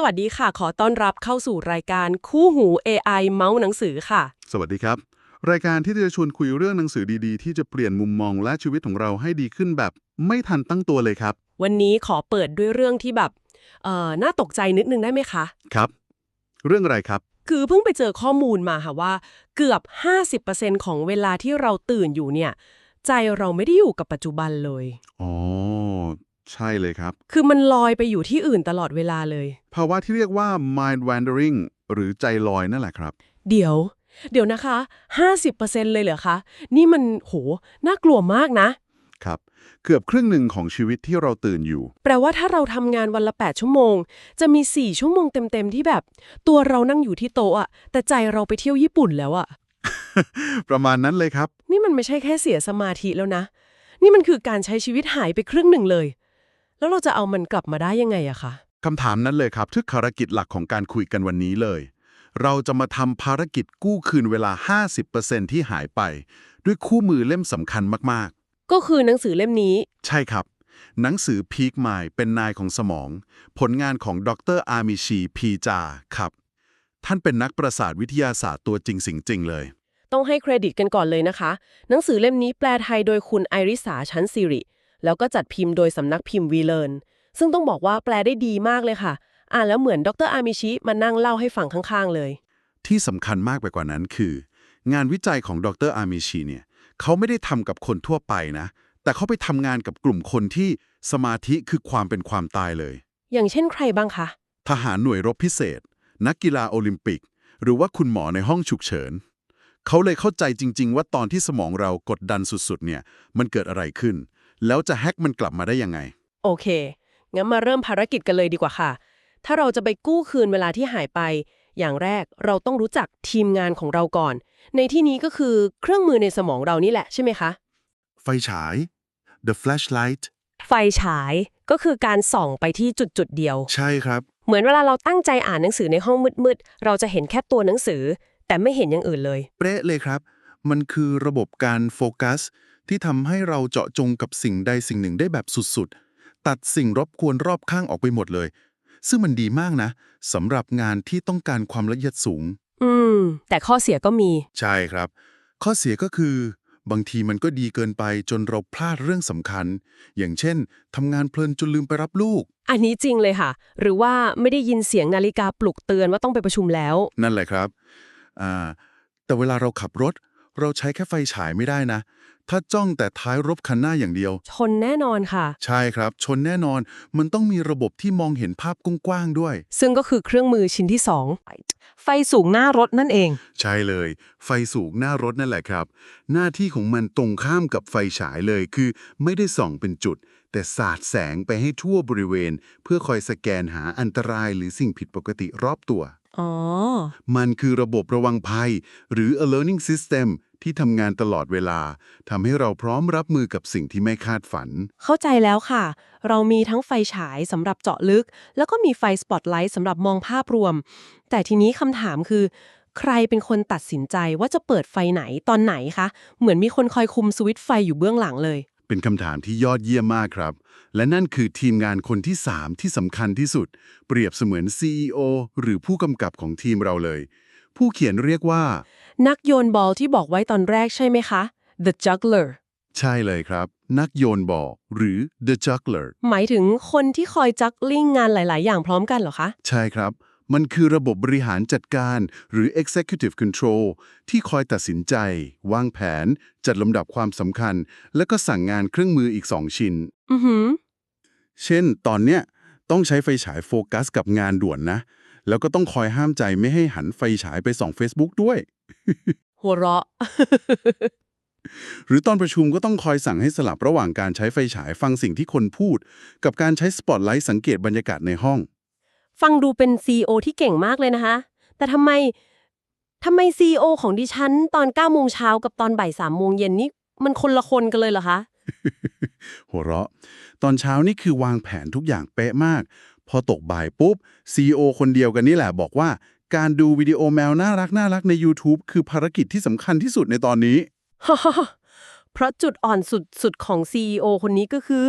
สวัสดีค่ะ ขอต้อนรับเข้าสู่รายการคู่หู AI เมาส์หนังสือค่ะ สวัสดีครับ รายการที่จะชวนคุยเรื่องหนังสือดีๆ ที่จะเปลี่ยนมุมมองและชีวิตของเราให้ดีขึ้นแบบไม่ทันตั้งตัวเลยครับ วันนี้ขอเปิดด้วยเรื่องที่แบบเอ่อน่าตกใจนิดนึงได้ไหมคะ ครับ เรื่องอะไรครับ คือเพิ่งไปเจอข้อมูลมาค่ะว่า เกือบ 50%ของเวลาที่เราตื่นอยู่เนี่ย ใจเราไม่ได้อยู่กับปัจจุบันเลย อ๋อ ใช่เลยครับ คือมันลอยไปอยู่ที่อื่นตลอดเวลาเลย ภาวะที่เรียกว่า mind wandering หรือใจลอยนั่นแหละครับ เดี๋ยว เดี๋ยวนะคะ 50%เลยเหรอคะ นี่มันโห น่ากลัวมากนะ ครับ เกือบครึ่งหนึ่งของชีวิตที่เราตื่นอยู่ แปลว่าถ้าเราทำงานวันละ 8 ชั่วโมง จะมี 4 ชั่วโมงเต็มๆที่แบบ ตัวเรานั่งอยู่ที่โต๊ะอะแต่ใจเราไปเที่ยวญี่ปุ่นแล้วอะประมาณนั้นเลยครับ นี่มันไม่ใช่แค่เสียสมาธิแล้วนะ นี่มันคือการใช้ชีวิตหายไปครึ่งหนึ่งเลย แล้วเราจะเอามันกลับมาได้ยังไงอะคะคำถามนั้นเลยครับที่ภารกิจหลักของการคุยกันวันนี้เลย เราจะมาทำภารกิจกู้คืนเวลา 50%ที่หายไป ด้วยคู่มือเล่มสำคัญมากก็คือหนังสือเล่มนี้ ๆ ใช่ครับ หนังสือ Peak Mind เป็นนายของสมอง ผลงานของดรอามิชีพีจาครับ ท่านเป็นนักประสาทวิทยาศาสตร์ตัวจริงสิงจริงเลย ต้องให้เครดิตกันก่อนเลยนะคะ หนังสือเล่มนี้แปลไทยโดยคุณไอริสาชั้นสิริ แล้วก็จัดพิมพ์โดยสำนักพิมพ์วีเลนซึ่งต้องบอกว่าแปลได้ดีมากเลยค่ะ อ่านแล้วเหมือนดรอามิชิมานั่งเล่าให้ฟังข้างๆเลย ที่สำคัญมากไปกว่านั้นคือ งานวิจัยของดรอามิชีเนี่ยเขาไม่ได้ทำกับคนทั่วไปนะ แต่เขาไปทำงานกับกลุ่มคนที่สมาธิคือความเป็นความตายเลย อย่างเช่นใครบ้างคะ ทหารหน่วยรบพิเศษ นักกีฬาโอลิมปิก หรือว่าคุณหมอในห้องฉุกเฉิน เขาเลยเข้าใจจริง ๆ ว่าตอนที่สมองเรากดดันสุดๆเนี่ยมันเกิดอะไรขึ้น แล้วจะแฮกมันกลับมาได้ยังไง โอเค งั้นมาเริ่มภารกิจกันเลยดีกว่าค่ะ ถ้าเราจะไปกู้คืนเวลาที่หายไป อย่างแรกเราต้องรู้จักทีมงานของเราก่อน ในที่นี้ก็คือเครื่องมือในสมองเรานี่แหละใช่ไหมคะ ไฟฉาย the flashlight ไฟฉายก็คือการส่องไปที่จุดจุดๆเดียว ใช่ครับ เหมือนเวลาเราตั้งใจอ่านหนังสือในห้องมืดๆ เราจะเห็นแค่ตัวหนังสือ แต่ไม่เห็นอย่างอื่นเลย เป๊ะเลยครับ มันคือระบบการโฟกัส ที่ทำให้เราเจาะจงกับสิ่งใดสิ่งหนึ่งได้แบบสุดๆ ตัดสิ่งรบกวนรอบข้างออกไปหมดเลย ซึ่งมันดีมากนะสำหรับงานที่ต้องการความละเอียดสูง อืม แต่ข้อเสียก็มี ใช่ครับ ข้อเสียก็คือ บางทีมันก็ดีเกินไปจนเราพลาดเรื่องสำคัญ อย่างเช่นทำงานเพลินจนลืมไปรับลูก อันนี้จริงเลยค่ะ หรือว่าไม่ได้ยินเสียงนาฬิกาปลุกเตือนว่าต้องไปประชุมแล้ว นั่นแหละครับอ่าแต่เวลาเราขับรถ เราใช้แค่ไฟฉายไม่ได้นะ ถ้าจ้องแต่ท้ายรถคันหน้าอย่างเดียว ชนแน่นอนค่ะ ใช่ครับ ชนแน่นอน มันต้องมีระบบที่มองเห็นภาพกว้างๆด้วย ซึ่งก็คือเครื่องมือชิ้นที่สองไฟสูงหน้ารถนั่นเอง ใช่เลย ไฟสูงหน้ารถนั่นแหละครับ หน้าที่ของมันตรงข้ามกับไฟฉายเลยคือ ไม่ได้ส่องเป็นจุด แต่สาดแสงไปให้ทั่วบริเวณ เพื่อคอยสแกนหาอันตรายหรือสิ่งผิดปกติรอบตัว อ๋อ มันคือระบบระวังภัย หรือ a learning system ที่ทำงานตลอดเวลาทำให้เราพร้อมรับมือกับสิ่งที่ไม่คาดฝัน เข้าใจแล้วค่ะ เรามีทั้งไฟฉายสำหรับเจาะลึก แล้วก็มีไฟสปอตไลท์สำหรับมองภาพรวม แต่ทีนี้คำถามคือ ใครเป็นคนตัดสินใจว่าจะเปิดไฟไหนตอนไหนคะ เหมือนมีคนคอยคุมสวิตช์ไฟอยู่เบื้องหลังเลย เป็นคำถามที่ยอดเยี่ยมมากครับ และนั่นคือทีมงานคนที่ 3 ที่สำคัญที่สุด เปรียบเสมือน CEO หรือผู้กำกับของทีมเราเลย ผู้เขียนเรียกว่า นักโยนบอลที่บอกไว้ตอนแรกใช่ไหมคะ the juggler ใช่เลยครับ นักโยนบอลหรือ the juggler หมายถึงคนที่คอยจักลิ่งงานหลาย ๆ อย่างพร้อมกันเหรอคะ ใช่ครับ มันคือระบบบริหารจัดการหรือ executive control ที่คอยตัดสินใจ วางแผน จัดลำดับความสำคัญ แล้วก็สั่งงานเครื่องมืออีก2ชิ้น อือหือ เช่น ตอนเนี้ยต้องใช้ไฟฉายโฟกัสกับงานด่วนนะ แล้วก็ต้องคอยห้ามใจไม่ให้หันไฟฉายไปส่อง Facebook ด้วย หัวเราะ หรือตอนประชุมก็ต้องคอยสั่งให้สลับระหว่างการใช้ไฟฉายฟังสิ่งที่คนพูด กับการใช้สปอตไลท์สังเกตบรรยากาศในห้อง ฟังดูเป็น CEO ที่เก่งมากเลยนะคะ แต่ทำไมทำไม CEO ของดิฉันตอน9โมงเช้ากับตอนบ่าย3โมงเย็นนี่มันคนละคนกันเลยเหรอคะ หัวเราะ ตอนเช้านี่คือวางแผนทุกอย่างเป๊ะมาก พอตกบ่ายปุ๊บ CEO คนเดียวกันนี่แหละบอกว่า การดูวิดีโอแมวน่ารักน่ารักใน YouTube คือภารกิจที่สำคัญที่สุดในตอนนี้ เพราะจุดอ่อนสุดๆของ CEO คนนี้ก็คือ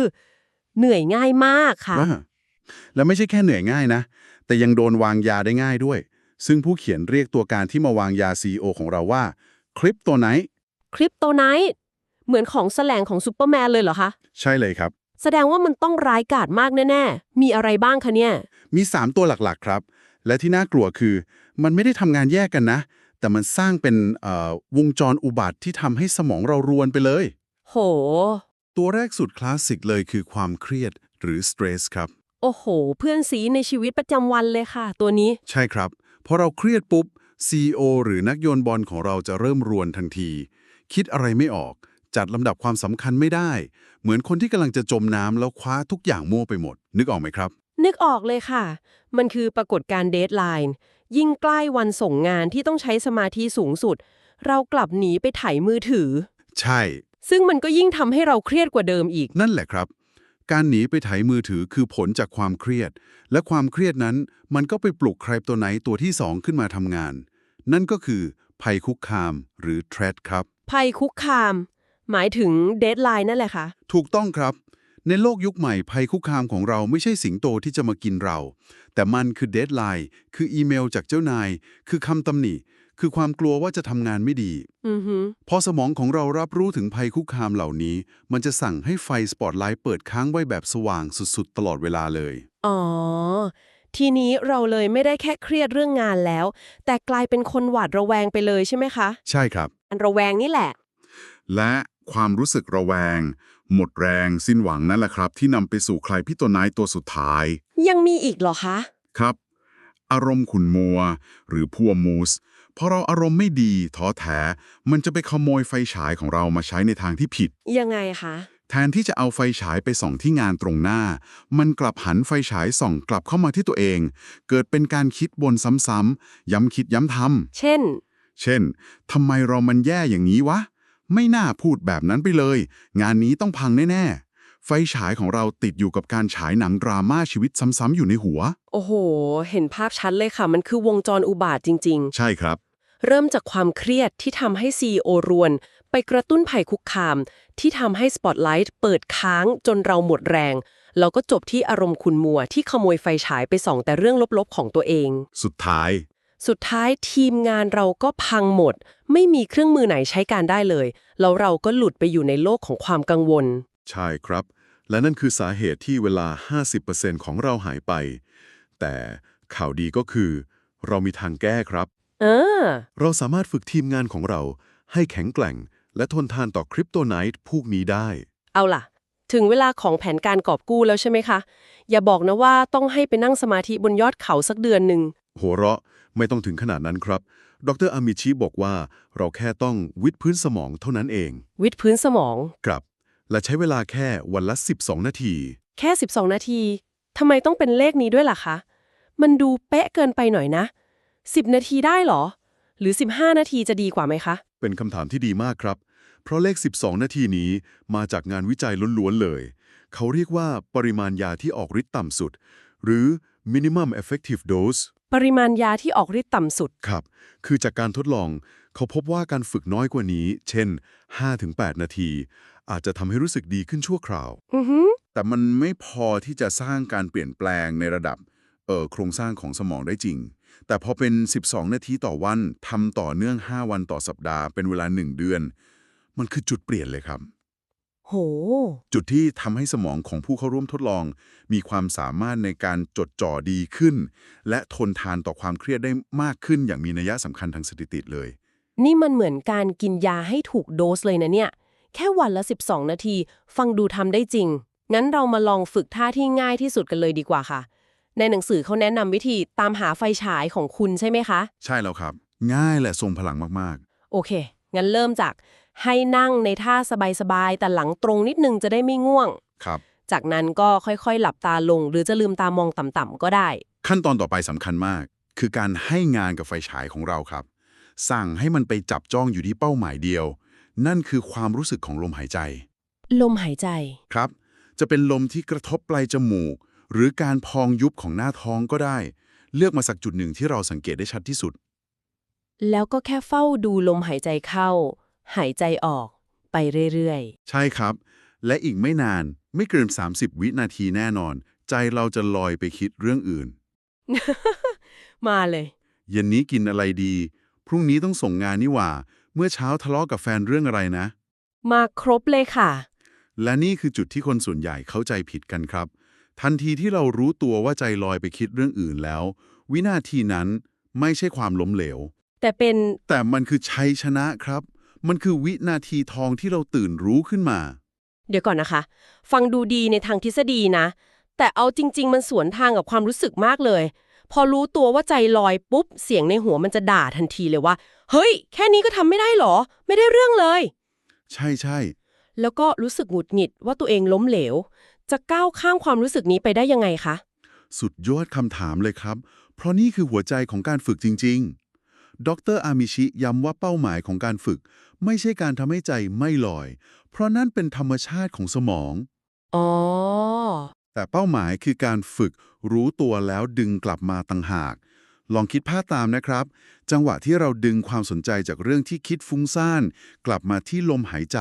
เหนื่อยง่ายมากค่ะว่าและไม่ใช่แค่เหนื่อยง่ายนะ แต่ยังโดนวางยาได้ง่ายด้วย ซึ่งผู้เขียนเรียกตัวการที่มาวางยา CEO ของเราว่าคริปโตไนท์คริปโตไนท์เหมือนของแสลงของซูเปอร์แมนเลยเหรอคะ ใช่เลยครับ แสดงว่ามันต้องร้ายกาจมากแน่ ๆ มีอะไรบ้างคะเนี่ย มี 3 ตัวหลักๆครับ และที่น่ากลัวคือ มันไม่ได้ทำงานแยกกันนะ แต่มันสร้างเป็นเอ่อวงจรอุบัติที่ทำให้สมองเรารวนไปเลย โห ตัวแรกสุดคลาสสิกเลยคือความเครียดหรือสเตรสครับ โอ้โห เพื่อนสีในชีวิตประจำวันเลยค่ะ ตัวนี้ ใช่ครับ พอเราเครียดปุ๊บ CEO หรือนักโยนบอลของเราจะเริ่มรวนทันที คิดอะไรไม่ออก จัดลำดับความสำคัญไม่ได้ เหมือนคนที่กำลังจะจมน้ำแล้วคว้าทุกอย่างมั่วไปหมด นึกออกไหมครับ นึกออกเลยค่ะ มันคือปรากฏการณ์เดทไลน์ยิ่งใกล้วันส่งงานที่ต้องใช้สมาธิสูงสุด เรากลับหนีไปไถมือถือ ใช่ ซึ่งมันก็ยิ่งทำให้เราเครียดกว่าเดิมอีก นั่นแหละครับ การหนีไปไถมือถือคือผลจากความเครียด และความเครียดนั้น มันก็ไปปลุกใครตัวไหนตัวที่สองขึ้นมาทำงาน นั่นก็คือภัยคุกคามหรือ threat ครับ ภัยคุกคาม หมายถึงเดทไลน์นั่นแหละค่ะ ถูกต้องครับ ในโลกยุคใหม่ภัยคุกคามของเราไม่ใช่สิงโตที่จะมากินเรา แต่มันคือเดทไลน์คืออีเมลจากเจ้านาย คือคำตำหนิ คือความกลัวว่าจะทำงานไม่ดี อือฮึพอสมองของเรารับรู้ถึงภัยคุกคามเหล่านี้ มันจะสั่งให้ไฟสปอตไลท์เปิดค้างไว้แบบสว่างสุดๆ ตลอดเวลาเลย อ๋อ ทีนี้เราเลยไม่ได้แค่เครียดเรื่องงานแล้ว แต่กลายเป็นคนหวาดระแวงไปเลยใช่ไหมคะใช่ครับ อันระแวงนี่แหละ และ ความรู้สึกระแวง หมดแรงสิ้นหวังนั่นแหละครับ ที่นำไปสู่ใครพิโตไนท์ตัวสุดท้าย ยังมีอีกเหรอคะ ครับ อารมณ์ขุนมัว หรือพัวมูสพอเราอารมณ์ไม่ดีท้อแท้มันจะไปขโมยไฟฉายของเรามาใช้ในทางที่ผิด ยังไงคะแทนที่จะเอาไฟฉายไปส่องที่งานตรงหน้า มันกลับหันไฟฉายส่องกลับเข้ามาที่ตัวเอง เกิดเป็นการคิดวนซ้ำๆย้ำคิดย้ำทเช่นำเช่นทำไมเรามันแย่อย่างนี้วะ ไม่น่าพูดแบบนั้นไปเลย งานนี้ต้องพังแน่ ๆ ไฟฉายของเราติดอยู่กับการฉายหนังดราม่าชีวิตซ้ำๆอยู่ในหัว โอ้โห เห็นภาพชัดเลยค่ะ มันคือวงจรอุบาทจริงใช่ครับๆเริ่มจากความเครียดที่ทำให้ CEO รวน ไปกระตุ้นภัยคุกคาม ที่ทำให้สปอตไลท์เปิดค้างจนเราหมดแรง แล้วก็จบที่อารมณ์ขุนมัวที่ขโมยไฟฉายไปส่องแต่เรื่องลบๆของตัวเอง สุดท้าย สุดท้ายทีมงานเราก็พังหมด ไม่มีเครื่องมือไหนใช้การได้เลย แล้วเราก็หลุดไปอยู่ในโลกของความกังวล ใช่ครับ และนั่นคือสาเหตุที่เวลา 50%ของเราหายไป แต่ข่าวดีก็คือ เรามีทางแก้ครับ เออ เราสามารถฝึกทีมงานของเรา ให้แข็งแกร่ง และทนทานต่อคริปโตไนท์พวกนี้ได้ เอาล่ะ ถึงเวลาของแผนการกอบกู้แล้วใช่ไหมคะ อย่าบอกนะว่าต้องให้ไปนั่งสมาธิบนยอดเขาสักเดือนหนึ่งหัวเราะ ไม่ต้องถึงขนาดนั้นครับ ดรอามิชิบอกว่าเราแค่ต้องวิดพื้นสมองเท่านั้นเอง วิดพื้นสมอง ครับ และใช้เวลาแค่วันละ 12 นาที แค่ 12 นาทีทำไมต้องเป็นเลขนี้ด้วยล่ะคะ มันดูเป๊ะเกินไปหน่อยนะ 10 นาทีได้เหรอ หรือ 15 นาทีจะดีกว่าไหมคะ เป็นคำถามที่ดีมากครับ เพราะเลข 12 นาทีนี้มาจากงานวิจัยล้วนๆเลย เขาเรียกว่าปริมาณยาที่ออกฤทธิ์ต่ำสุด หรือ minimum effective dose ปริมาณยาที่ออกฤทธิ์ต่ำสุด ครับ คือจากการทดลอง เขาพบว่าการฝึกน้อยกว่านี้ เช่น 5-8 นาที อาจจะทำให้รู้สึกดีขึ้นชั่วคราว อือหือ แต่มันไม่พอที่จะสร้างการเปลี่ยนแปลงในระดับเอ่อโครงสร้างของสมองได้จริง แต่พอเป็น 12 นาทีต่อวันทำต่อเนื่อง 5 วันต่อสัปดาห์เป็นเวลา 1 เดือน มันคือจุดเปลี่ยนเลยครับ โห จุดที่ทำให้สมองของผู้เข้าร่วมทดลอง มีความสามารถในการจดจ่อดีขึ้น และทนทานต่อความเครียดได้มากขึ้นอย่างมีนัยสำคัญทางสถิติเลย นี่มันเหมือนการกินยาให้ถูกโดสเลยนะเนี่ย แค่วันละ 12 นาที ฟังดูทำได้จริง งั้นเรามาลองฝึกท่าที่ง่ายที่สุดกันเลยดีกว่าค่ะ ในหนังสือเขาแนะนำวิธีตามหาไฟฉายของคุณใช่ไหมคะ ใช่แล้วครับ ง่ายและทรงพลังมากโอเค งั้นเริ่มจาก ให้นั่งในท่าสบายๆ แต่หลังตรงนิดนึงจะได้ไม่ง่วงๆครับ จากนั้นก็ค่อยๆ หลับตาลง หรือจะลืมตามองต่ำๆก็ได้ ขั้นตอนต่อไปสำคัญมาก คือการให้งานกับไฟฉายของเราครับ สั่งให้มันไปจับจ้องอยู่ที่เป้าหมายเดียว นั่นคือความรู้สึกของลมหายใจ ลมหายใจ ครับ จะเป็นลมที่กระทบปลายจมูก หรือการพองยุบของหน้าท้องก็ได้ เลือกมาสักจุดหนึ่งที่เราสังเกตได้ชัดที่สุด แล้วก็แค่เฝ้าดูลมหายใจเข้า หายใจออก ไปเรื่อยใช่ครับ และอีกไม่นานไม่เกิน 30 วินาทีแน่นอน ใจเราจะลอยไปคิดเรื่องอื่น มาเลย เย็นนี้กินอะไรดี พรุ่งนี้ต้องส่งงานนี่หว่า เมื่อเช้าทะเลาะกับแฟนเรื่องอะไรนะ มาครบเลยค่ะ และนี่คือจุดที่คนส่วนใหญ่เข้าใจผิดกันครับ ทันทีที่เรารู้ตัวว่าใจลอยไปคิดเรื่องอื่นแล้ว วินาทีนั้นไม่ใช่ความล้มเหลว แต่เป็น แต่มันคือชัยชนะครับ มันคือวินาทีทองที่เราตื่นรู้ขึ้นมา เดี๋ยวก่อนนะคะ ฟังดูดีในทางทฤษฎีนะ แต่เอาจริง ๆ มันสวนทางกับความรู้สึกมากเลย พอรู้ตัวว่าใจลอยปุ๊บ เสียงในหัวมันจะด่าทันทีเลยว่า เฮ้ย แค่นี้ก็ทำไม่ได้หรอ ไม่ได้เรื่องเลย ใช่ใช่ แล้วก็รู้สึกหงุดหงิดว่าตัวเองล้มเหลว จะก้าวข้ามความรู้สึกนี้ไปได้ยังไงคะ สุดยอดคำถามเลยครับ เพราะนี่คือหัวใจของการฝึกจริง ๆ ดรอามิชิย้ำว่าเป้าหมายของการฝึก ไม่ใช่การทำให้ใจไม่ลอย เพราะนั่นเป็นธรรมชาติของสมอง อ๋อ แต่เป้าหมายคือการฝึกรู้ตัวแล้วดึงกลับมาต่างหาก ลองคิดภาพตามนะครับ จังหวะที่เราดึงความสนใจจากเรื่องที่คิดฟุ้งซ่าน กลับมาที่ลมหายใจ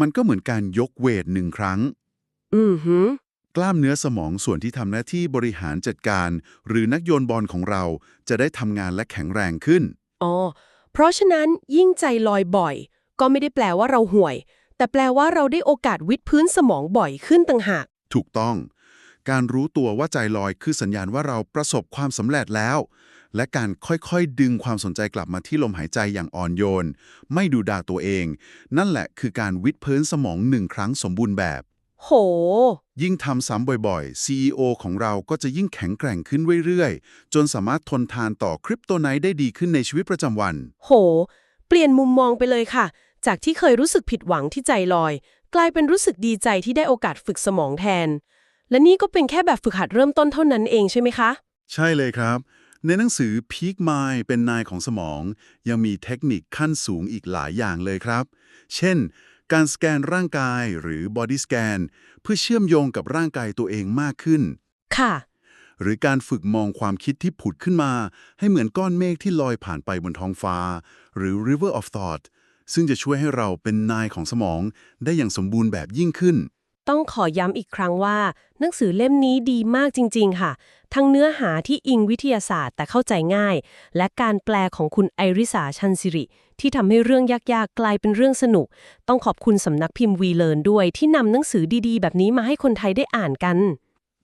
มันก็เหมือนการยกเวทหนึ่งครั้ง อือหือกล้ามเนื้อสมองส่วนที่ทำหน้าที่บริหารจัดการ หรือนักโยนบอลของเราจะได้ทำงานและแข็งแรงขึ้น อ๋อ เพราะฉะนั้นยิ่งใจลอยบ่อย ก็ไม่ได้แปลว่าเราห่วย แต่แปลว่าเราได้โอกาสวิดพื้นสมองบ่อยขึ้นต่างหาก ถูกต้อง การรู้ตัวว่าใจลอยคือสัญญาณว่าเราประสบความสำเร็จแล้ว และการค่อยๆ ดึงความสนใจกลับมาที่ลมหายใจอย่างอ่อนโยน ไม่ดูด่าตัวเอง นั่นแหละคือการวิดพื้นสมองหนึ่งครั้งสมบูรณ์แบบ โห ยิ่งทำซ้ำบ่อยๆ CEO ของเราก็จะยิ่งแข็งแกร่งขึ้นเรื่อยๆ จนสามารถทนทานต่อคริปโตไนท์ได้ดีขึ้นในชีวิตประจำวัน โห เปลี่ยนมุมมองไปเลยค่ะ จากที่เคยรู้สึกผิดหวังที่ใจลอย กลายเป็นรู้สึกดีใจที่ได้โอกาสฝึกสมองแทน และนี่ก็เป็นแค่แบบฝึกหัดเริ่มต้นเท่านั้นเองใช่ไหมคะ ใช่เลยครับ ในหนังสือ Peak Mind เป็นนายของสมอง ยังมีเทคนิคขั้นสูงอีกหลายอย่างเลยครับ เช่น การสแกนร่างกายหรือ Body Scan เพื่อเชื่อมโยงกับร่างกายตัวเองมากขึ้น ค่ะ หรือการฝึกมองความคิดที่ผุดขึ้นมา ให้เหมือนก้อนเมฆที่ลอยผ่านไปบนท้องฟ้า หรือ River of Thought ซึ่งจะช่วยให้เราเป็นนายของสมองได้อย่างสมบูรณ์แบบยิ่งขึ้น ต้องขอย้ำอีกครั้งว่า หนังสือเล่มนี้ดีมากจริง ๆ ค่ะ ทั้งเนื้อหาที่อิงวิทยาศาสตร์แต่เข้าใจง่าย และการแปลของคุณไอริสาชันสิริ ที่ทำให้เรื่องยากๆ กลายเป็นเรื่องสนุก ต้องขอบคุณสำนักพิมพ์วีเลนด้วย ที่นำหนังสือดีๆ แบบนี้มาให้คนไทยได้อ่านกัน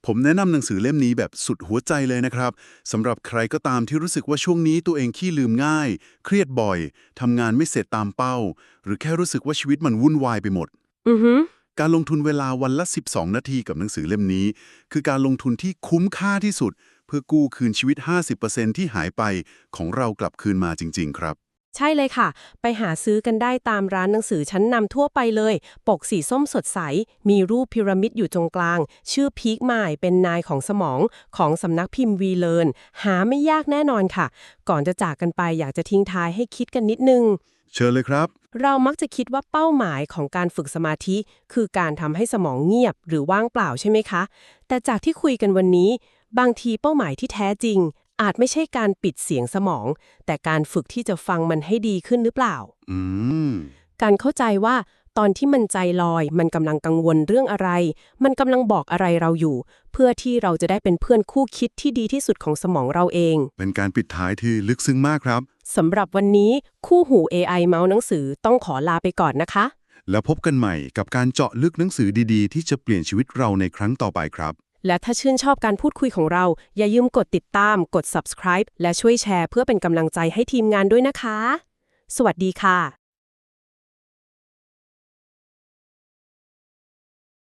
ผมแนะนำหนังสือเล่มนี้แบบสุดหัวใจเลยนะครับสำหรับใครก็ตามที่รู้สึกว่าช่วงนี้ตัวเองขี้ลืมง่าย เครียดบ่อยทำงานไม่เสร็จตามเป้า หรือแค่รู้สึกว่าชีวิตมันวุ่นวายไปหมด อือฮึการลงทุนเวลาวันละ 12 นาทีกับหนังสือเล่มนี้ คือการลงทุนที่คุ้มค่าที่สุด เพื่อกู้คืนชีวิต 50%ที่หายไปของเรากลับคืนมาจริง ๆ ครับ ใช่เลยค่ะ ไปหาซื้อกันได้ตามร้านหนังสือชั้นนำทั่วไปเลย ปกสีส้มสดใส มีรูปพีระมิดอยู่ตรงกลาง ชื่อพีคมายเป็นนายของสมองของสำนักพิมพ์วีเลนหาไม่ยากแน่นอนค่ะ ก่อนจะจากกันไปอยากจะทิ้งท้ายให้คิดกันนิดนึง เชิญเลยครับ เรามักจะคิดว่าเป้าหมายของการฝึกสมาธิ คือการทำให้สมองเงียบหรือว่างเปล่าใช่ไหมคะ แต่จากที่คุยกันวันนี้ บางทีเป้าหมายที่แท้จริง อาจไม่ใช่การปิดเสียงสมอง แต่การฝึกที่จะฟังมันให้ดีขึ้นหรือเปล่า อืม การเข้าใจว่าตอนที่มันใจลอย มันกำลังกังวลเรื่องอะไร มันกำลังบอกอะไรเราอยู่ เพื่อที่เราจะได้เป็นเพื่อนคู่คิดที่ดีที่สุดของสมองเราเอง เป็นการปิดท้ายที่ลึกซึ้งมากครับ สำหรับวันนี้คู่หู AI เมาส์หนังสือต้องขอลาไปก่อนนะคะ แล้วพบกันใหม่กับการเจาะลึกหนังสือดีๆ ที่จะเปลี่ยนชีวิตเราในครั้งต่อไปครับ และถ้าชื่นชอบการพูดคุยของเรา อย่าลืมกดติดตาม กด subscribe และช่วยแชร์เพื่อเป็นกำลังใจให้ทีมงานด้วยนะคะ สวัสดีค่ะ